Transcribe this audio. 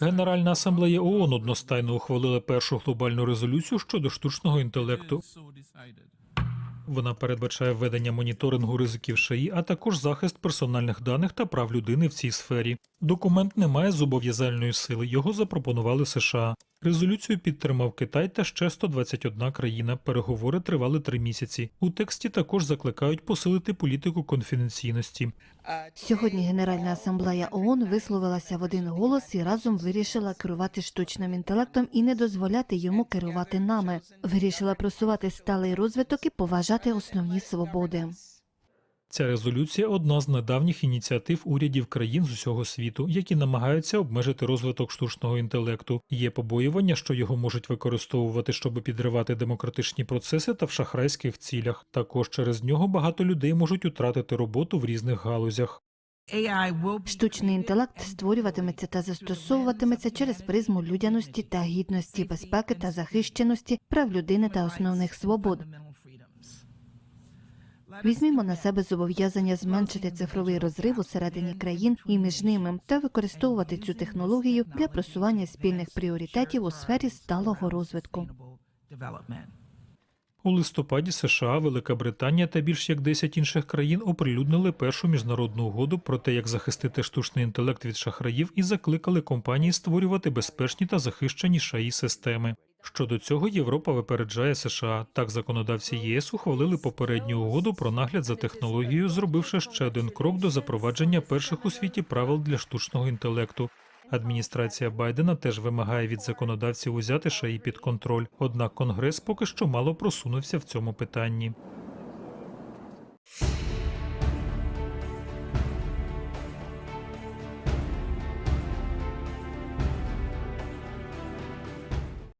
Генеральна асамблея ООН одностайно ухвалила першу глобальну резолюцію щодо штучного інтелекту. Вона передбачає введення моніторингу ризиків ШАІ, а також захист персональних даних та прав людини в цій сфері. Документ не має зобов'язальної сили. Його запропонували США. Резолюцію підтримав Китай та ще 121 країна. Переговори тривали три місяці. У тексті також закликають посилити політику конфіденційності. Сьогодні Генеральна асамблея ООН висловилася в один голос і разом вирішила керувати штучним інтелектом і не дозволяти йому керувати нами. Вирішила просувати сталий розвиток і поважати основні свободи. Ця резолюція одна з недавніх ініціатив урядів країн з усього світу, які намагаються обмежити розвиток штучного інтелекту. Є побоювання, що його можуть використовувати, щоб підривати демократичні процеси та в шахрайських цілях. Також через нього багато людей можуть утратити роботу в різних галузях. Штучний інтелект створюватиметься та застосовуватиметься через призму людяності та гідності, безпеки та захищеності, прав людини та основних свобод. Візьмімо на себе зобов'язання зменшити цифровий розрив усередині країн і між ними та використовувати цю технологію для просування спільних пріоритетів у сфері сталого розвитку. У листопаді США, Велика Британія та більш як 10 інших країн оприлюднили першу міжнародну угоду про те, як захистити штучний інтелект від шахраїв, і закликали компанії створювати безпечні та захищені шаї системи. Щодо цього Європа випереджає США. Так, законодавці ЄС ухвалили попередню угоду про нагляд за технологією, зробивши ще один крок до запровадження перших у світі правил для штучного інтелекту. Адміністрація Байдена теж вимагає від законодавців узяти шаї під контроль. Однак Конгрес поки що мало просунувся в цьому питанні.